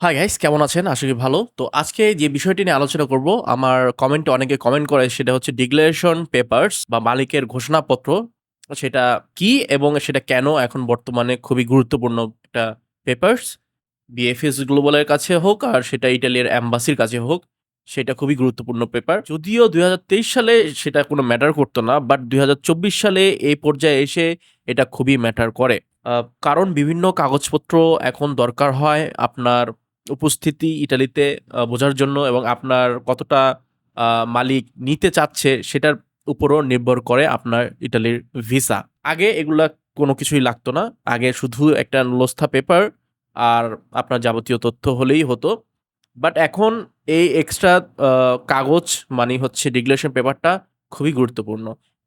Hi guys কেমন আছেন? আশা করি ভালো। তো আজকে যে বিষয়টি নিয়ে আলোচনা করব, আমার কমেন্টে অনেকে কমেন্ট করে সেটা হচ্ছে ডিক্লারেশন পেপারস বা মালিকের ঘোষণাপত্র। সেটা কি এবং সেটা কেন এখন বর্তমানে খুবই গুরুত্বপূর্ণ একটা পেপারস। বিএফএস গ্লোবালের কাছে হোক আর সেটা ইটালির অ্যাম্বাসির কাছে হোক, সেটা খুবই গুরুত্বপূর্ণ পেপার। যদিও ২০২৩ সালে সেটা কোনো ম্যাটার করতো না। বাট ২০২৪ সালে এই পর্যায়ে এসে এটা খুবই ম্যাটার করে। কারণ বিভিন্ন কাগজপত্র এখন দরকার হয় আপনার উপস্থিতি ইটালিতে বোঝার জন্য এবং আপনার কতটা মালিক নিতে চাচ্ছে সেটার উপরও নির্ভর করে আপনার ইটালির ভিসা। আগে এগুলা কোনো কিছুই লাগতো না। আগে শুধু একটা নুলস্থা পেপার আর আপনার যাবতীয় তথ্য হলেই হতো। বাট এখন এই এক্সট্রা কাগজ মানে হচ্ছে, ডিক্লারেশন পেপারটা খুবই গুরুত্বপূর্ণ।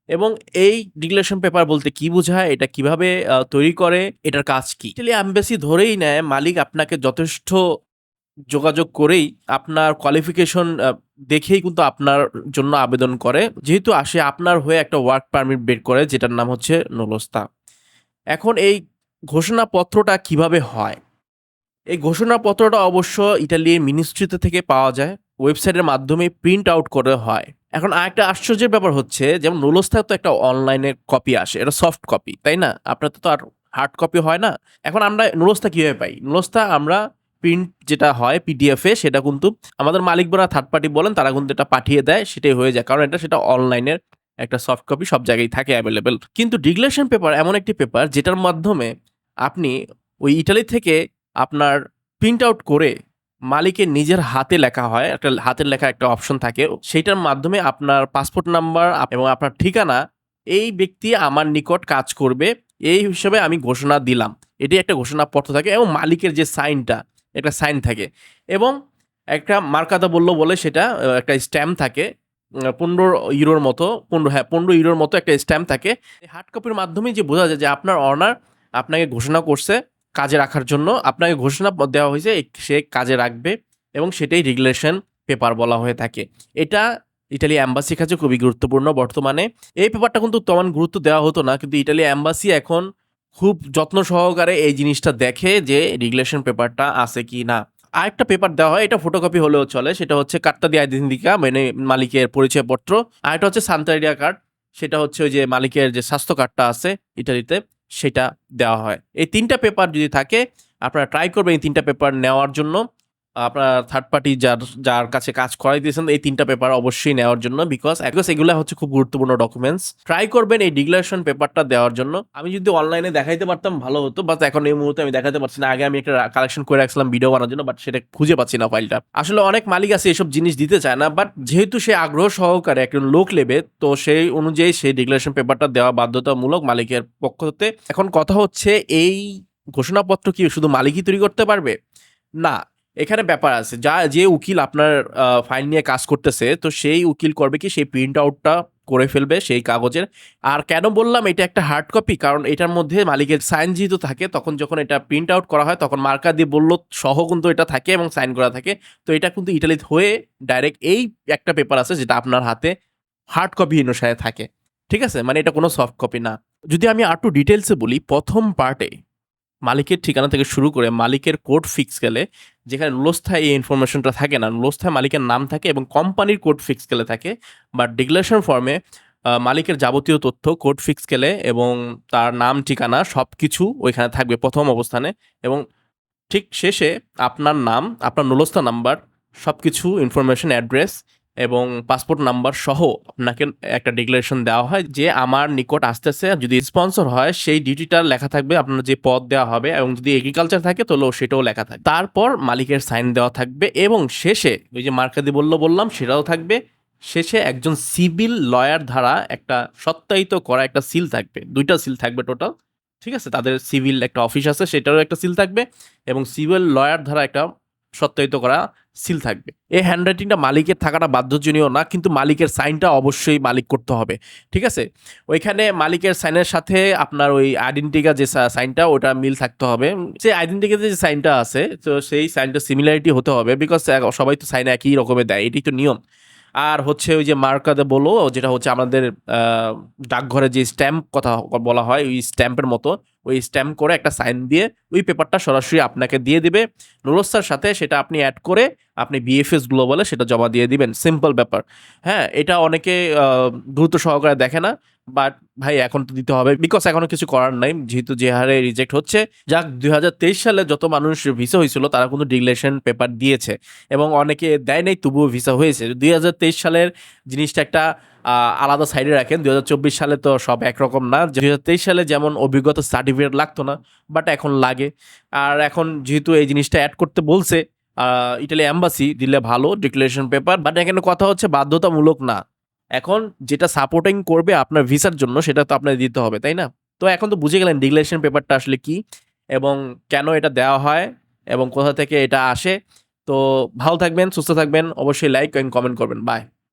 এবং এই ডিক্লারেশন পেপার বলতে কি বোঝায়? এটা কীভাবে তৈরি করে? এটার কাজ কি? এম্বাসি ধরেই নেয়, মালিক আপনাকে যথেষ্ট যোগাযোগ করেই আপনার কোয়ালিফিকেশন দেখেই কিন্তু আপনার জন্য আবেদন করে। যেহেতু আসে আপনার হয়ে একটা ওয়ার্ক পারমিট বের করে, যেটার নাম হচ্ছে নুলস্থা। এখন এই ঘোষণাপত্রটা কীভাবে হয়? এই ঘোষণাপত্রটা অবশ্য ইটালির মিনিস্ট্রিতে থেকে পাওয়া যায়। ওয়েবসাইটের মাধ্যমে প্রিন্ট আউট করে হয়। এখন আরেকটা আশ্চর্যের ব্যাপার হচ্ছে যেমন নুলস্থায় তো একটা অনলাইনে কপি আসে। এটা সফট কপি, তাই না? আপনার তো আর হার্ড কপি হয় না। এখন আমরা নুলস্থা কীভাবে পাই? নুলস্থা আমরা প্রিন্ট যেটা হয় পিডিএফে সেটা কিন্তু আমাদের মালিক বলা থার্ড পার্টি বলেন তারা কিন্তু এটা পাঠিয়ে দেয় সেটাই হয়ে যায়। কারণ এটা সেটা অনলাইনের একটা সফট কপি সব জায়গায় থাকে অ্যাভেলেবেল কিন্তু ডিক্লারেশন পেপার এমন একটি পেপার যেটার মাধ্যমে আপনি ওই ইটালি থেকে আপনার প্রিন্ট আউট করে মালিকের নিজের হাতে লেখা হয়। একটা হাতের লেখা একটা অপশন থাকে। সেইটার মাধ্যমে আপনার পাসপোর্ট নাম্বার এবং আপনার ঠিকানা এই ব্যক্তি আমার নিকট কাজ করবে। এই হিসেবে আমি ঘোষণা দিলাম। এটি একটা ঘোষণাপত্র থাকে এবং মালিকের যে সাইনটা, একটা সাইন থাকে এবং একটা মার্কাদা বলল বলে সেটা একটা স্ট্যাম্প থাকে। পনেরো ইউরোর মতো ১৫ হ্যাঁ ১৫ ইউরোর মতো একটা স্ট্যাম্প থাকে। হার্ড কপির মাধ্যমেই যে বোঝা যায় যে আপনার ওনার আপনাকে ঘোষণা করছে কাজে রাখার জন্য। আপনাকে ঘোষণা দেওয়া হয়েছে সে কাজে রাখবে এবং সেটাই রেগুলেশন পেপার বলা হয়ে থাকে। এটা ইটালি অ্যাম্বাসির কাছে খুবই গুরুত্বপূর্ণ বর্তমানে। এই পেপারটা কিন্তু তেমন গুরুত্ব দেওয়া হতো না। কিন্তু ইটালি অ্যাম্বাসি এখন খুব যত্ন সহকারে এই জিনিসটা দেখে যে রেগুলেশন পেপারটা আছে কিনা। আরেকটা পেপার দেওয়া হয়, এটা ফটোকপি হলেও চলে। সেটা হচ্ছে কার্তা দিয়ে আইডেন্টিকা মানে মালিকের পরিচয়পত্র। আর আরেকটা হচ্ছে সান্তারিয়া কার্ড। সেটা হচ্ছে ওই যে মালিকের যে স্বাস্থ্য কার্ডটা আছে ইটালিতে সেটা দেওয়া হয়। এই তিনটা পেপার যদি থাকে, আপনারা ট্রাই করবেন এই তিনটা পেপার নেওয়ার জন্য। আপনার থার্ড পার্টি যার যার কাছে কাজ করাই দিয়েছেন, এই ৩ টা পেপার অবশ্যই নেওয়ার জন্য বিকজ বিকজ এগুলো হচ্ছে খুব গুরুত্বপূর্ণ ডকুমেন্টস। ট্রাই করবেন এই ডিক্লারেশন পেপারটা দেওয়ার জন্য। আমি যদি অনলাইনে দেখাইতে পারতাম, ভালো হতো। বাট এখন এই মুহূর্তে আমি দেখাতে পারছি না। আগে আমি একটা কালেকশন করে রাখছিলাম ভিডিও বানানোর জন্য বাট সেটা খুঁজে পাচ্ছি না ফাইলটা। আসলে অনেক মালিক আছে এসব জিনিস দিতে চায় না। বাট যেহেতু সে আগ্রহ সহকারে একজন লোক নেবে, তো সেই অনুযায়ী সেই ডিক্লারেশন পেপারটা দেওয়া বাধ্যতামূলক মালিকের পক্ষ হতে। এখন কথা হচ্ছে, এই ঘোষণাপত্র কি শুধু মালিকই তৈরি করতে পারবে? না। এখানে ব্যাপার আছে। যা, যে উকিল আপনার ফাইল নিয়ে কাজ করতেছে, তো সেই উকিল করবে কি সেই প্রিন্ট আউটটা করে ফেলবে সেই কাগজের। আর কেন বললাম, এটা একটা হার্ড কপি কারণ এটার মধ্যে মালিকের সাইন যেহেতু থাকে, তখন যখন এটা প্রিন্ট আউট করা হয়, তখন মার্কা দিয়ে বলল, সহ কিন্তু এটা থাকে এবং সাইন করা থাকে। তো এটা কিন্তু ইটালিতে হয়ে ডাইরেক্ট এই একটা পেপার আছে, যেটা আপনার হাতে হার্ড কপি অনুসারে থাকে। ঠিক আছে? মানে এটা কোনো সফট কপি না। যদি আমি আরেকটু ডিটেইলস এ বলি, প্রথম পার্টে মালিকের ঠিকানা থেকে শুরু করে মালিকের কোড ফিক্স গেলে যেখানে নুলস্থায় এই ইনফরমেশনটা থাকে না। নুলস্থায় মালিকের নাম থাকে এবং কোম্পানির কোড ফিক্স গেলে থাকে। বাট ডিক্লারেশন ফর্মে মালিকের যাবতীয় তথ্য কোড ফিক্স গেলে এবং তার নাম ঠিকানা সব কিছু ওইখানে থাকবে প্রথম অবস্থানে এবং ঠিক শেষে আপনার নাম, আপনার নুলস্থা নাম্বার সব কিছু ইনফরমেশন অ্যাড্রেস এবং পাসপোর্ট নাম্বার সহ আপনাকে একটা ডিক্লারেশন দেওয়া হয় যে আমার নিকট আসতেছে। যদি স্পন্সর হয়, সেই ডিউটিটা লেখা থাকবে, আপনার যে পদ দেওয়া হবে এবং যদি এগ্রিকালচার থাকে তাহলেও সেটাও লেখা থাকবে। তারপর মালিকের সাইন দেওয়া থাকবে এবং শেষে ওই যে মার্কা দিয়ে বলল, বললাম, সেটাও থাকবে। শেষে একজন সিভিল লয়ার দ্বারা একটা সত্যায়িত করা একটা সিল থাকবে। দুইটা সিল থাকবে টোটাল। ঠিক আছে? তাদের সিভিল একটা অফিস আছে, সেটারও একটা সিল থাকবে এবং সিভিল লয়ার দ্বারা একটা সত্যায়িত করা সিল থাকবে। এই হ্যান্ডরাইটিংটা মালিকের থাকাটা বাধ্যজনীয় না, কিন্তু মালিকের সাইনটা অবশ্যই মালিক করতে হবে। ঠিক আছে? ওইখানে মালিকের সাইনের সাথে আপনার ওই আইডেন্টিকা যে সাইনটা ওটা মিল থাকতে হবে। যে আইডেন্টিকাতে যে সাইনটা আছে, তো সেই সাইনটা সিমিলারিটি হতে হবে বিকজ সবাই তো সাইন একই রকমের দেয়। এটাই তো নিয়ম। আর হচ্ছে ওই যে মার্কাতে বলো, যেটা হচ্ছে আমাদের ডাকঘরে যে স্ট্যাম্প কথা বলা হয়, ওই স্ট্যাম্পের মতো, ওই স্ট্যাম্প করে একটা সাইন দিয়ে ওই পেপারটা সরাসরি আপনাকে দিয়ে দিবে। নুরস্তার সাথে সেটা আপনি অ্যাড করে আপনি বিএফএস গ্লোবালে সেটা জমা দিয়ে দিবেন। সিম্পল ব্যাপার। হ্যাঁ এটা অনেকে দ্রুত গুরুত্ব সহকারে দেখে না। বাট ভাই, এখন তো দিতে হবে। বিকজ এখনও কিছু করার নাই। যেহেতু যে হারে রিজেক্ট হচ্ছে, যাক, দুই হাজার তেইশ সালে যত মানুষ ভিসা হয়েছিল, তারা কিন্তু ডিগ্লেশন পেপার দিয়েছে। এবং অনেকে দেয় নাই, তবুও ভিসা হয়েছে। দুই হাজার তেইশ সালের জিনিসটা একটা আলাদা সাইডে রাখেন। দুই হাজার চব্বিশ সালে তো সব একরকম না। দুই হাজার তেইশ সালে যেমন অভিজ্ঞতা সার্টিফিকেট লাগতো না বাট এখন লাগে। আর এখন যেহেতু এই জিনিসটা অ্যাড করতে বলছে ইটালি অ্যাম্বাসি দিলে ভালো ডিক্লারেশন পেপার বাট এখানে কথা হচ্ছে বাধ্যতামূলক না। এখন যেটা সাপোর্টিং করবে আপনার ভিসার জন্য, সেটা তো আপনাকে দিতে হবে, তাই না? তো এখন তো বুঝে গেলেন ডিক্লারেশন পেপারটা আসলে কি এবং কেন এটা দেওয়া হয় এবং কোথা থেকে এটা আসে। তো ভালো থাকবেন, সুস্থ থাকবেন, অবশ্যই লাইক এবং কমেন্ট করবেন। বাই